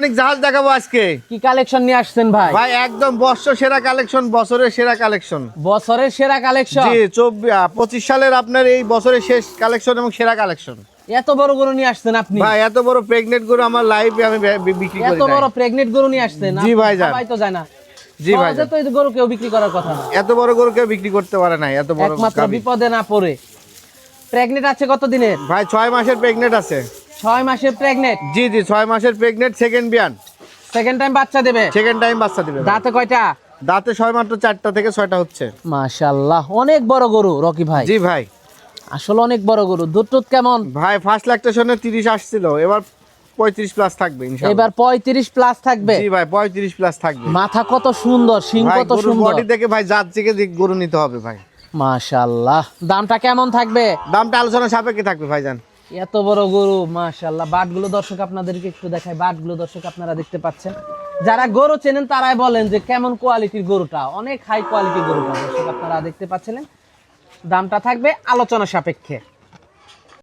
অনেক জাহাজ দেখাবো আজকে। কি কালেকশন নিয়ে আসছেন ভাই? ভাই একদম বর্ষ সেরা কালেকশন বছরের সেরা কালেকশন বছরের সেরা কালেকশন জি পঁচিশ সালের আপনার এই বছরের শেষ কালেকশন এবং সেরা কালেকন এত বড় গরু নিয়ে আসছেন আপনি? ভাই এত বড় প্রেগনেন্ট গরু আমার লাইফে আমি বিক্রি করি এত বড় প্রেগনেন্ট গরু নিয়ে আসছেন? জি। ভাই তো না। জি ভাই তো এই গরু কেউ বিক্রি করার কথা না। এত বড় গরু কেউ বিক্রি করতে পারে না এত বড় একমাত্র বিপদে না পড়ে। প্রেগনেন্ট আছে কত দিনের ভাই ছয় মাসের প্রেগনেন্ট আছে। ছয় মাসের প্রেগনেন্ট জি জি ছয় মাসের প্রেগনেন্ট সেকেন্ড বিয়ান। সেকেন্ড টাইম বাচ্চা দেবে? সেকেন্ড টাইম বাচ্চা দিবে। দাঁতে কয়টা? দাঁতে ছয় মাত্র চারটা থেকে ছয়টা হচ্ছে। মাশাআল্লাহ অনেক বড় গরু রকি ভাই। জি ভাই। আসলে অনেক বড় গরু দুধ টুধ কেমন? ভাই ফার্স্ট ল্যাকটেশনে তিরিশ আসছিল এবার পঁয়ত্রিশ প্লাস থাকবে ইনশাআল্লাহ। এবার পঁয়ত্রিশ প্লাস থাকবে? জি ভাই পঁয়ত্রিশ প্লাস থাকবে। মাথা কত সুন্দর শিং কত সুন্দর। বডি দেখে ভাই জাত থেকে গরু নিতে হবে ভাই। মাশাআল্লাহ দামটা কেমন থাকবে? দামটা আলোচনা সাপেক্ষে থাকবে ভাইজান। এত বড় গরু মাশাল্লাহ বাটগুলো দর্শক আপনাদেরকে একটু দেখাই। বাটগুলো দর্শক আপনারা দেখতে পাচ্ছেন। যারা গরু চেনেন, তারাই বলেন যে কেমন কোয়ালিটির গরুটা। অনেক হাই কোয়ালিটির গরুটা দর্শক আপনারা দেখতে পাচ্ছিলেন দামটা থাকবে আলোচনা সাপেক্ষে।